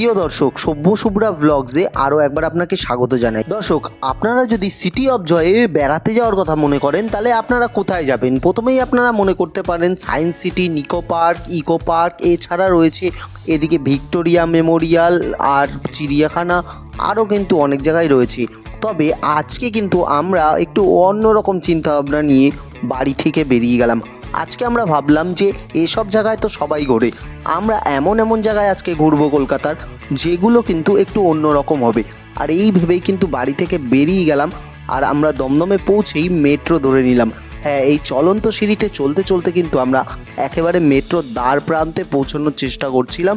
প্রিয় দর্শক সভ্য শুভ্রা ব্লগসে আরও একবার আপনাকে স্বাগত জানাই। দর্শক, আপনারা যদি সিটি অফ জয়ে বেড়াতে যাওয়ার কথা মনে করেন, তাহলে আপনারা কোথায় যাবেন? প্রথমেই আপনারা মনে করতে পারেন science city Nicco park eco park এছাড়া রয়েছে এদিকে ভিক্টোরিয়া মেমোরিয়াল আর চিড়িয়াখানা আরও কিন্তু অনেক জায়গায় রয়েছে। তবে আজকে কিন্তু আমরা একটু অন্যরকম চিন্তাভাবনা নিয়ে বাড়ি থেকে বেরিয়ে গেলাম। আজকে আমরা ভাবলাম যে এসব জায়গায় তো সবাই ঘোরে। আমরা এমন এমন জায়গায় আজকে ঘুরবো কলকাতার, যেগুলো কিন্তু একটু অন্যরকম হবে। আর এই ভেবেই কিন্তু বাড়ি থেকে বেরিয়ে গেলাম। আর আমরা দমদমে পৌঁছেই মেট্রো ধরে নিলাম। হ্যাঁ এই চলন্ত সিঁড়িতে চলতে চলতে কিন্তু আমরা একেবারে মেট্রোর দ্বার প্রান্তে পৌঁছানোর চেষ্টা করছিলাম,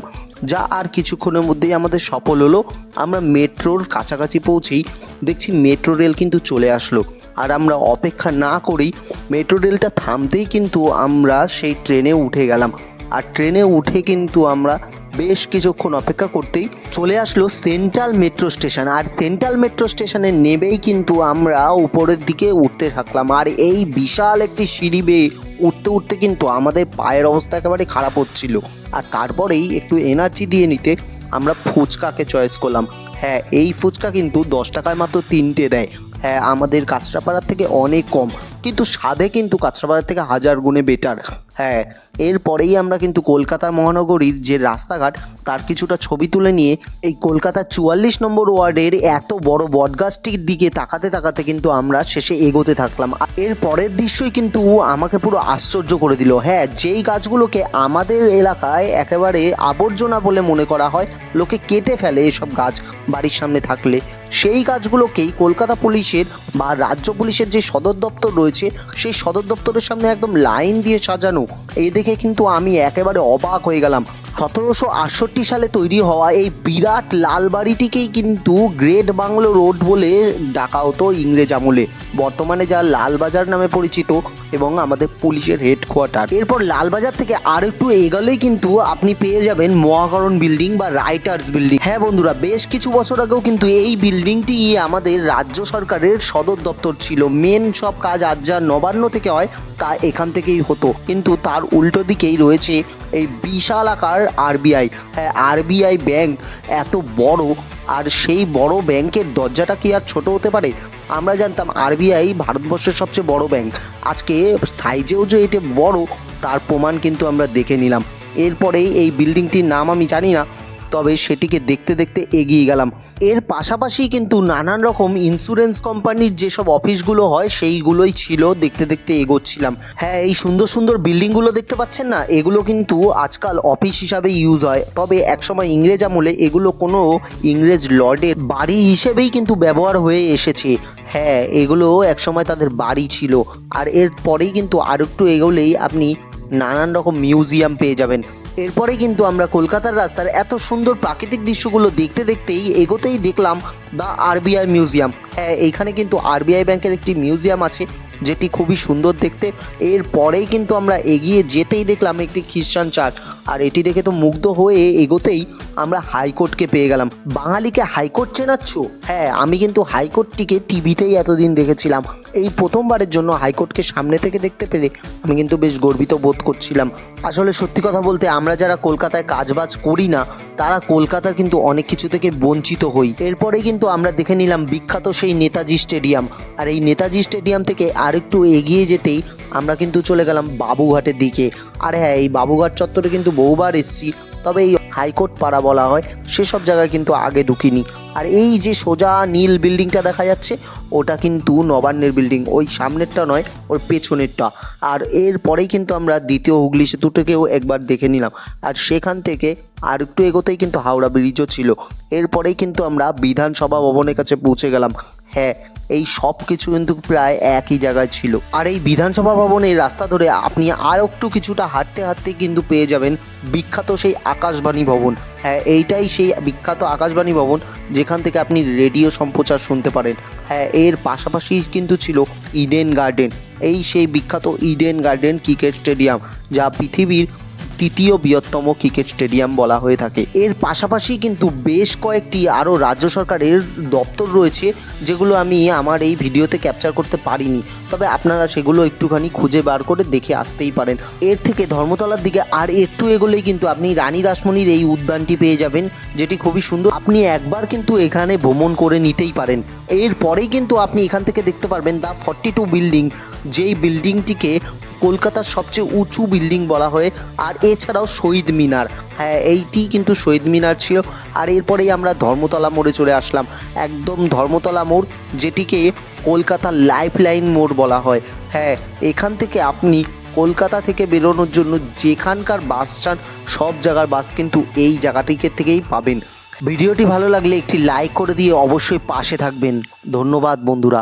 যা আর কিছুক্ষণের মধ্যেই আমাদের সফল হলো। আমরা মেট্রোর কাছাকাছি পৌঁছেই দেখছি মেট্রো রেল কিন্তু চলে আসলো। আর আমরা অপেক্ষা না করেই মেট্রো রেলটা থামতেই কিন্তু আমরা সেই ট্রেনে উঠে গেলাম। আর ট্রেনে উঠে কিন্তু আমরা বেশ কিছুক্ষণ অপেক্ষা করতেই চলে আসলো সেন্ট্রাল মেট্রো স্টেশন। আর সেন্ট্রাল মেট্রো স্টেশনে নেবেই কিন্তু আমরা উপরের দিকে উঠতে থাকলাম। আর এই বিশাল একটি সিঁড়ি বেয়ে উঠতে উঠতে কিন্তু আমাদের পায়ের অবস্থা একেবারে খারাপ হচ্ছিল। আর তারপরেই একটু এনার্জি দিয়ে নিতে আমরা ফুচকাকে চয়েস করলাম। হ্যাঁ এই ফুচকা কিন্তু দশ টাকায় মাত্র তিনটে দেয়। হ্যাঁ আমাদের কাঁচরাপাড়ার থেকে অনেক কম। কিন্তু স্বাদে কিন্তু কাঁচরাপাড়ার থেকে হাজার গুণে বেটার হ্যাঁ এরপরেই আমরা কিন্তু কলকাতার মহানগরীর যে রাস্তাঘাট, তার কিছুটা ছবি তুলে নিয়ে এই কলকাতার চুয়াল্লিশ নম্বর ওয়ার্ডের এত বড় বটগাছটির দিকে তাকাতে তাকাতে কিন্তু আমরা শেষে এগোতে থাকলাম। এর পরের দৃশ্যই কিন্তু আমাকে পুরো আশ্চর্য করে দিল। হ্যাঁ যেই গাছগুলোকে আমাদের এলাকায় একেবারে আবর্জনা বলে মনে করা হয়, লোকে কেটে ফেলে এসব গাছ বাড়ির সামনে থাকলে, সেই গাছগুলোকেই কলকাতা পুলিশের বা রাজ্য পুলিশের যে সদর দপ্তর রয়েছে, সেই সদর দপ্তরের সামনে একদম লাইন দিয়ে সাজানো। এই দেখে কিন্তু আমি একেবারে অবাক হয়ে গেলাম। সতেরোশো আটষট্টি সালে তৈরি হওয়া এই বিরাট লাল বাড়িটিকেই কিন্তু গ্রেট বাংলো রোড বলে ডাকা হতো ইংরেজ আমলে। বর্তমানে যা লালবাজার নামে পরিচিত এবং আমাদের পুলিশের হেডকোয়ার্টার। এরপর লালবাজার থেকে আর একটু এগোলেই কিন্তু আপনি পেয়ে যাবেন মহাকরণ বিল্ডিং বা রাইটার্স বিল্ডিং। হ্যাঁ বন্ধুরা, বেশ কিছু বছর আগেও কিন্তু এই বিল্ডিংটি আমাদের রাজ্য সরকারের সদর দপ্তর ছিল। মেন সব কাজ আজ যা নবান্ন থেকে হয়, তা এখান থেকেই হতো। কিন্তু তার উল্টো দিকেই রয়েছে এই বিশাল আকার আরবিআই। হ্যাঁ আরবিআই ব্যাংক এত বড়, আর সেই বড় ব্যাংকের দরজাটা কি আর ছোট হতে পারে? আমরা জানতাম আরবিআই ভারতবর্ষের সবচেয়ে বড় ব্যাংক। আজকে সাইজেও যে এটা বড়, তার প্রমাণ কিন্তু আমরা দেখে নিলাম। এরপরেই এই বিল্ডিংটির নাম আমি জানি না। তবে সেটিকে দেখতে দেখতে এগিয়ে গেলাম। এর পাশাপাশি কিন্তু নানান রকম ইন্স্যুরেন্স কোম্পানির যেসব অফিসগুলো হয়, সেইগুলোই ছিল দেখতে দেখতে এগোচ্ছিলাম। হ্যাঁ এই সুন্দর সুন্দর বিল্ডিংগুলো দেখতে পাচ্ছেন না? এগুলো কিন্তু আজকাল অফিস হিসাবে ইউজ হয়। তবে একসময় ইংরেজ আমলে এগুলো কোনো ইংরেজ লর্ডের বাড়ি হিসেবেই কিন্তু ব্যবহার হয়ে এসেছে। হ্যাঁ এগুলো একসময় তাদের বাড়ি ছিল। আর এর পরেই কিন্তু আর একটু এগোলেই আপনি নানান রকম মিউজিয়াম পেয়ে যাবেন। এরপরে কিন্তু আমরা কলকাতার রাস্তার এত সুন্দর প্রাকৃতিক দৃশ্যগুলো দেখতে দেখতেই এগোতেই দেখলাম দ্য আরবিআই মিউজিয়াম। হ্যাঁ এইখানে কিন্তু আরবিআই ব্যাংকের একটি মিউজিয়াম আছে, যেটি খুবই সুন্দর দেখতে। এর পরেই কিন্তু আমরা এগিয়ে যেতেই দেখলাম একটি খ্রিস্টান চার্চ। আর এটি দেখে তো মুগ্ধ হয়ে এগোতেই আমরা হাইকোর্টকে পেয়ে গেলাম। বাঙালিকে হাইকোর্ট চেনাচ্ছ? হ্যাঁ আমি কিন্তু হাইকোর্টটিকে টিভিতেই এতদিন দেখেছিলাম। এই প্রথমবারের জন্য হাইকোর্টকে সামনে থেকে দেখতে পেরে আমি কিন্তু বেশ গর্বিত বোধ করছিলাম। আসলে সত্যি কথা বলতে আমরা যারা কলকাতায় কাজবাজ করি না, তারা কলকাতার কিন্তু অনেক কিছু থেকে বঞ্চিত হই। এরপরে কিন্তু আমরা দেখে নিলাম বিখ্যাত সেই নেতাজি স্টেডিয়াম। আর এই নেতাজি স্টেডিয়াম থেকে আরেকটু এগিয়ে যেতেই আমরা কিন্তু চলে গেলাম বাবুঘাটের দিকে। আর হ্যাঁ এই বাবুঘাট চত্বরে কিন্তু বহুবার এসেছি। তবে এই হাইকোর্ট পাড়া বলা হয়, সেসব জায়গায় কিন্তু আগে ঢুকিনি। আর এই যে সোজা নীল বিল্ডিংটা দেখা যাচ্ছে, ওটা কিন্তু নবান্নের বিল্ডিং। ওই সামনেরটা নয়, ওর পেছনেরটা। আর এর পরেই কিন্তু আমরা দ্বিতীয় হুগলি সেতুটাকেও একবার দেখে নিলাম। আর সেখান থেকে আর একটু এগোতেই কিন্তু হাওড়া ব্রিজও ছিল। এরপরেই কিন্তু আমরা বিধানসভা ভবনের কাছে পৌঁছে গেলাম। হ্যাঁ এই সব কিছু কিন্তু প্রায় একই জায়গায় ছিল। আর এই বিধানসভা ভবনের রাস্তা ধরে আপনি আর একটু কিছুটা হাঁটতে হাঁটতে কিন্তু পেয়ে যাবেন বিখ্যাত সেই আকাশবাণী ভবন। হ্যাঁ এইটাই সেই বিখ্যাত আকাশবাণী ভবন যেখান থেকে আপনি রেডিও সম্প্রচার শুনতে পারেন। হ্যাঁ এর পাশাপাশি কিন্তু ছিল ইডেন গার্ডেন। এই সেই বিখ্যাত ইডেন গার্ডেন ক্রিকেট স্টেডিয়াম, যা পৃথিবীর তৃতীয় বৃহত্তম ক্রিকেট স্টেডিয়াম বলা হয়ে থাকে। এর পাশাপাশি কিন্তু বেশ কয়েকটি আরও রাজ্য সরকারের দপ্তর রয়েছে, যেগুলো আমি আমার এই ভিডিওতে ক্যাপচার করতে পারিনি। তবে আপনারা সেগুলো একটুখানি খুঁজে বার করে দেখে আসতেই পারেন। এর থেকে ধর্মতলার দিকে আর একটু এগোলেই কিন্তু আপনি রানী রাসমণির এই উদ্যানটি পেয়ে যাবেন, যেটি খুবই সুন্দর। আপনি একবার কিন্তু এখানে ভ্রমণ করে নিতেই পারেন। এরপরেই কিন্তু আপনি এখান থেকে দেখতে পারবেন দ্য ফর্টি টু বিল্ডিং যেই বিল্ডিংটিকে কলকাতার সবচেয়ে উঁচু বিল্ডিং বলা হয়, আর এছাড়াও শহীদ মিনার। হ্যাঁ এইটি কিন্তু শহীদ মিনার ছিল। আর এরপরেই আমরা ধর্মতলা মোড়ে চলে আসলাম। একদম ধর্মতলা মোড়, যেটিকে কলকাতার লাইফ লাইন মোড় বলা হয়। হ্যাঁ এখান থেকে আপনি কলকাতা থেকে বেরোনোর জন্য যেখানকার বাস চান সব জায়গার বাস কিন্তু এই জায়গাটিকে থেকেই পাবেন। ভিডিওটি ভালো লাগলে একটি লাইক করে দিয়ে অবশ্যই পাশে থাকবেন। ধন্যবাদ, বন্ধুরা।